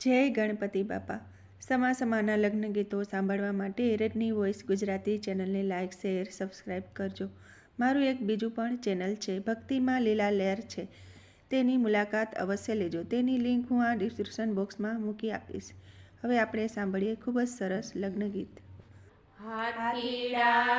જય ગણપતિ બાપા. સમા સમાના લગ્ન ગીતો સાંભળવા માટે રેડની વોઇસ ગુજરાતી ચેનલને લાઇક શેર સબસ્ક્રાઈબ કરજો. મારું એક બીજું પણ ચેનલ છે, ભક્તિમાં લીલા લહેર છે. તેની મુલાકાત અવશ્ય લેજો. તેની લિંક હું આ ડિસ્ક્રિપ્શન બોક્સમાં મૂકી આપીશ. હવે આપણે સાંભળીએ ખૂબ જ સરસ લગ્ન ગીત હાથીડા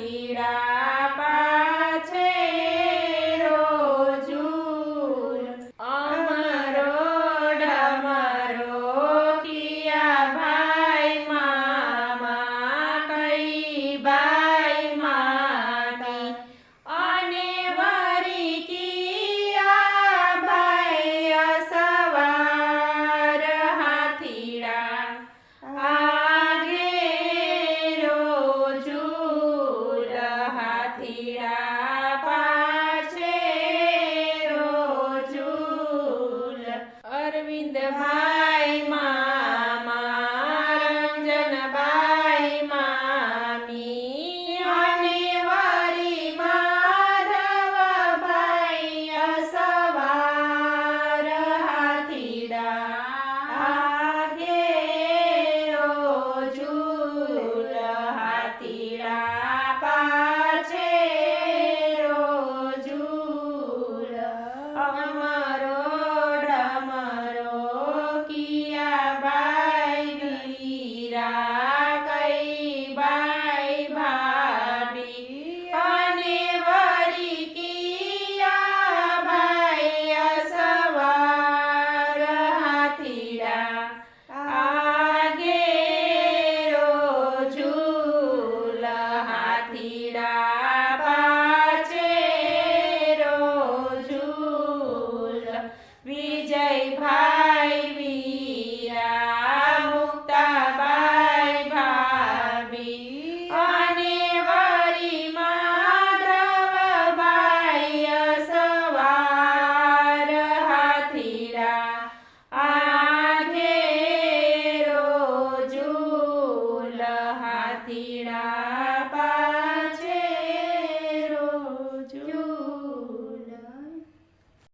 તેડા તેડા